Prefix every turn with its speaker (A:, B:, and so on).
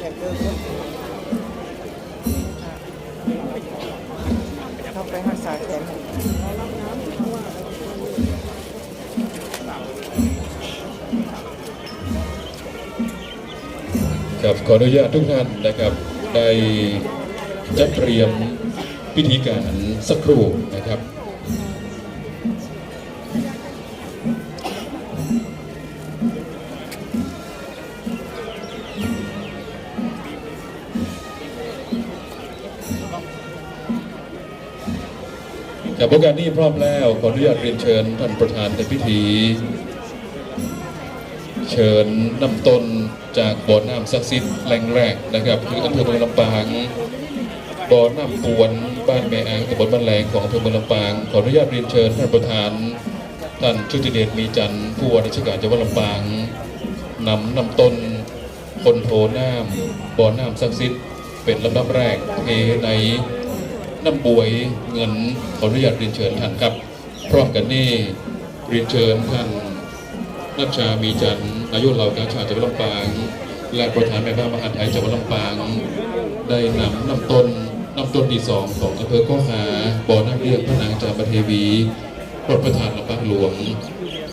A: เขาไปหักษาแขนครับขออนุญาตทุกท่านนะครับได้จัดเตรียมพิธีการสักครู่นะครับ กับโอกาสนี้พร้อมแล้วขออนุญาตเรียนเชิญท่านประธานในพิธี เชิญนำต้นจากบ่อน้ำศักดิ์สิทธิ์แหล่งแรกนะครับคืออำเภอเมืองลำปางบ่อน้ำปวนบ้านแม่แองตำบลบ้านแหลงของอำเภอเมืองลำปางขออนุญาตเรียนเชิญท่านประธานท่านชุติเดชมีจันทร์ผู้ว่าราชการจังหวัดลำปางนำนำต้นคนโทน้ำบ่อน้ำศักดิ์สิทธิ์เป็นลำดับแรกเทใน น้ำบวยเงินขออนุญาตเรียนเชิญท่านครับ พร้อมกันนี่เรียนเชิญท่านนัชชามีจันทร์นายกเหล่ากาชาติจังหวัดลำปาง และประธานแม่บ้านมหาไทยจังหวัดลำปาง ได้นำนำต้นนำต้นที่สองของอำเภอข้อหาบ่อน้ำเลี้ยงพระนางจามเทวีรถประธานลำปางหลวง